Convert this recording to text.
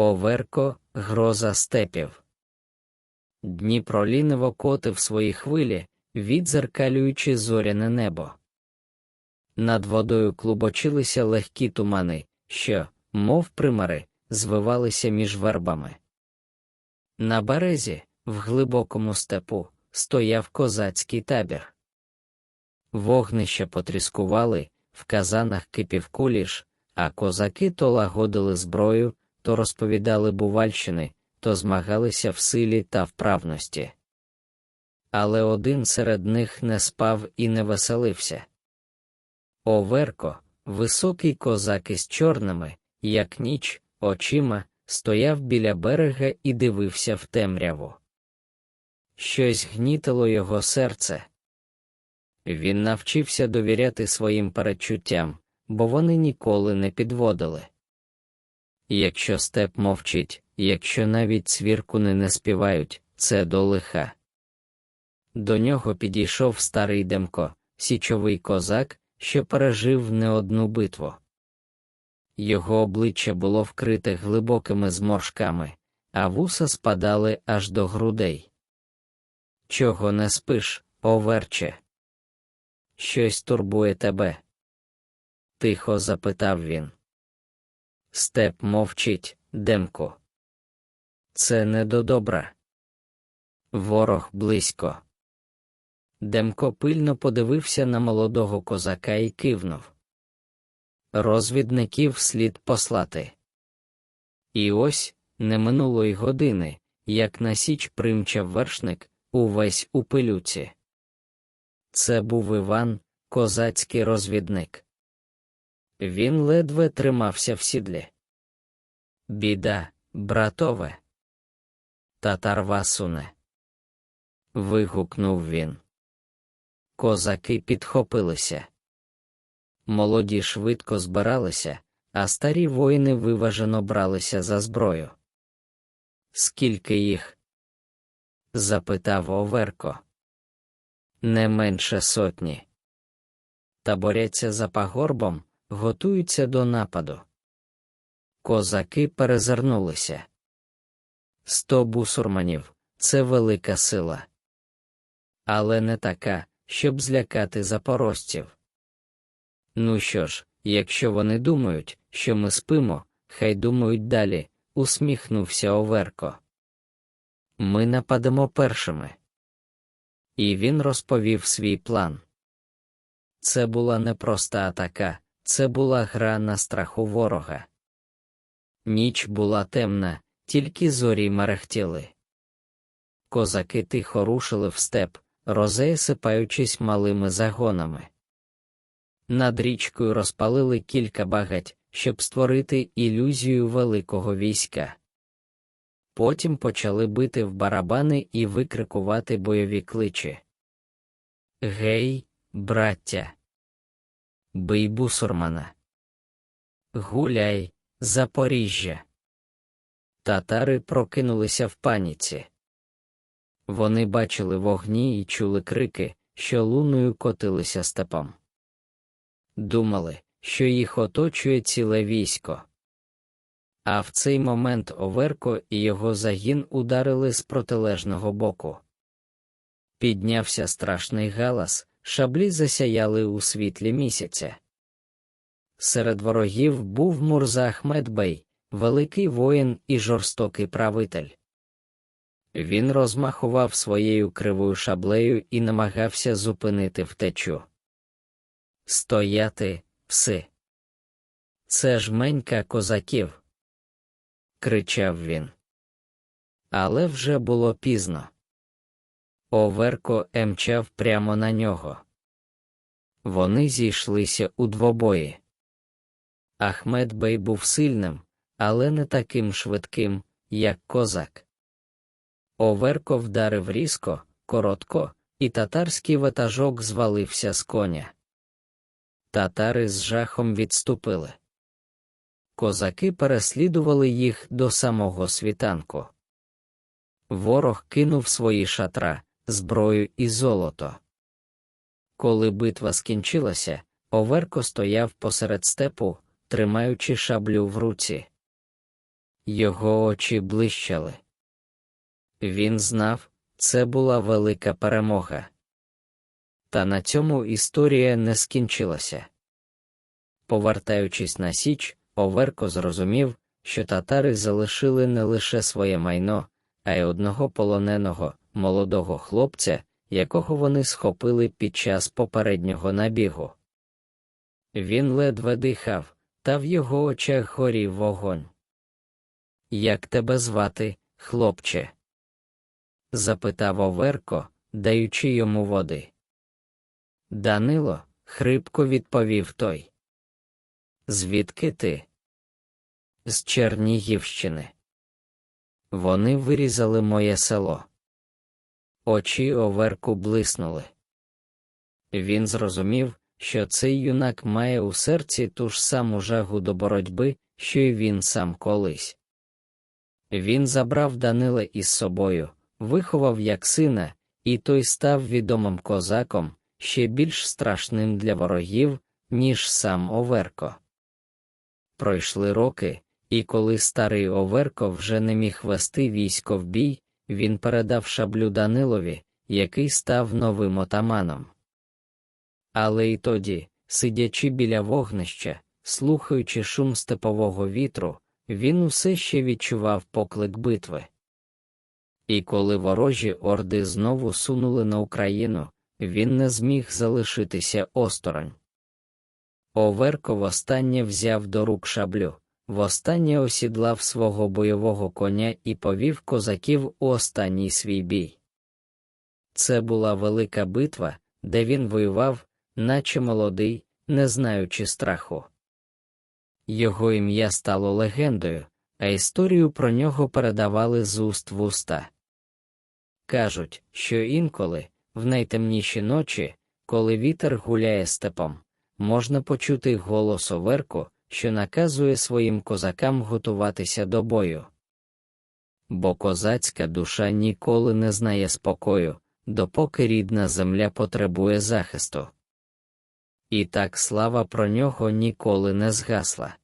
Оверко, гроза степів. Дніпро ліниво котив свої хвилі, відзеркалюючи зоряне небо. Над водою клубочилися легкі тумани, що, мов примари, звивалися між вербами. На березі, в глибокому степу, стояв козацький табір. Вогнища потріскували, в казанах кипів куліш, а козаки то лагодили зброю, то розповідали бувальщини, то змагалися в силі та вправності. Але один серед них не спав і не веселився. Оверко, високий козак із чорними, як ніч, очима, стояв біля берега і дивився в темряву. Щось гнітило його серце. Він навчився довіряти своїм передчуттям, бо вони ніколи не підводили. Якщо степ мовчить, якщо навіть цвіркуни не співають, це до лиха. До нього підійшов старий Демко, січовий козак, що пережив не одну битву. Його обличчя було вкрите глибокими зморшками, а вуса спадали аж до грудей. Чого не спиш, оверче? Щось турбує тебе? Тихо запитав він. Степ мовчить, Демко. Це не до добра. Ворог близько. Демко пильно подивився на молодого козака і кивнув. Розвідників слід послати. І ось не минуло й години, як на січ примчав вершник, увесь у пилюці. Це був Іван, козацький розвідник. Він ледве тримався в сідлі. Біда, братове. Татар Васуне. вигукнув він. Козаки підхопилися. Молоді швидко збиралися, а старі воїни виважено бралися за зброю. Скільки їх? запитав Оверко. Не менше сотні. Та боряться за пагорбом, готуються до нападу. Козаки перезирнулися. Сто бусурманів це велика сила. Але не така, щоб злякати запорожців. Ну що ж, якщо вони думають, що ми спимо, хай думають далі, усміхнувся Оверко. Ми нападемо першими. І він розповів свій план. Це була не проста атака, це була гра на страху ворога. Ніч була темна, тільки зорі мерехтіли. Козаки тихо рушили в степ, розеясипаючись малими загонами. Над річкою розпалили кілька багать, щоб створити ілюзію великого війська. Потім почали бити в барабани і викрикувати бойові кличі. Гей, браття! Бий бусурмана! Гуляй, Запоріжжя! Татари прокинулися в паніці. Вони бачили вогні і чули крики, що луною котилися степом. Думали, що їх оточує ціле військо. А в цей момент Оверко і його загін ударили з протилежного боку. Піднявся страшний галас, шаблі засяяли у світлі місяця. Серед ворогів був Мурза Ахмедбей, великий воїн і жорстокий правитель. Він розмахував своєю кривою шаблею і намагався зупинити втечу. Стояти, пси. Це ж менька козаків. кричав він. Але вже було пізно. Оверко емчав прямо на нього. Вони зійшлися у двобої. Ахмед Бей був сильним, але не таким швидким, як козак. Оверко вдарив різко, коротко, і татарський ватажок звалився з коня. Татари з жахом відступили. Козаки переслідували їх до самого світанку. Ворог кинув свої шатра, зброю і золото. Коли битва скінчилася, Оверко стояв посеред степу, тримаючи шаблю в руці. його очі блищали. Він знав, це була велика перемога. Та на цьому історія не скінчилася. Повертаючись на Січ, Оверко зрозумів, що татари залишили не лише своє майно, а й одного полоненого, молодого хлопця, якого вони схопили під час попереднього набігу. Він ледве дихав, та в його очах горів вогонь. Як тебе звати, хлопче? запитав Оверко, даючи йому води. Данило, хрипко відповів той. Звідки ти? З Чернігівщини. Вони вирізали моє село. Очі Оверку блиснули. Він зрозумів, що цей юнак має у серці ту ж саму жагу до боротьби, що й він сам колись. Він забрав Данила із собою, виховав як сина, і той став відомим козаком, ще більш страшним для ворогів, ніж сам Оверко. Пройшли роки, і коли старий Оверко вже не міг вести військо в бій, він передав шаблю Данилові, який став новим отаманом. Але й тоді, сидячи біля вогнища, слухаючи шум степового вітру, він усе ще відчував поклик битви. І коли ворожі орди знову сунули на Україну, він не зміг залишитися осторонь. Оверко востаннє взяв до рук шаблю, востаннє осідлав свого бойового коня і повів козаків у останній свій бій. Це була велика битва, де він воював, наче молодий, не знаючи страху. Його ім'я стало легендою, а історію про нього передавали з уст в уста. Кажуть, що інколи, в найтемніші ночі, коли вітер гуляє степом, можна почути голос оверку, що наказує своїм козакам готуватися до бою. Бо козацька душа ніколи не знає спокою, допоки рідна земля потребує захисту. І так слава про нього ніколи не згасла.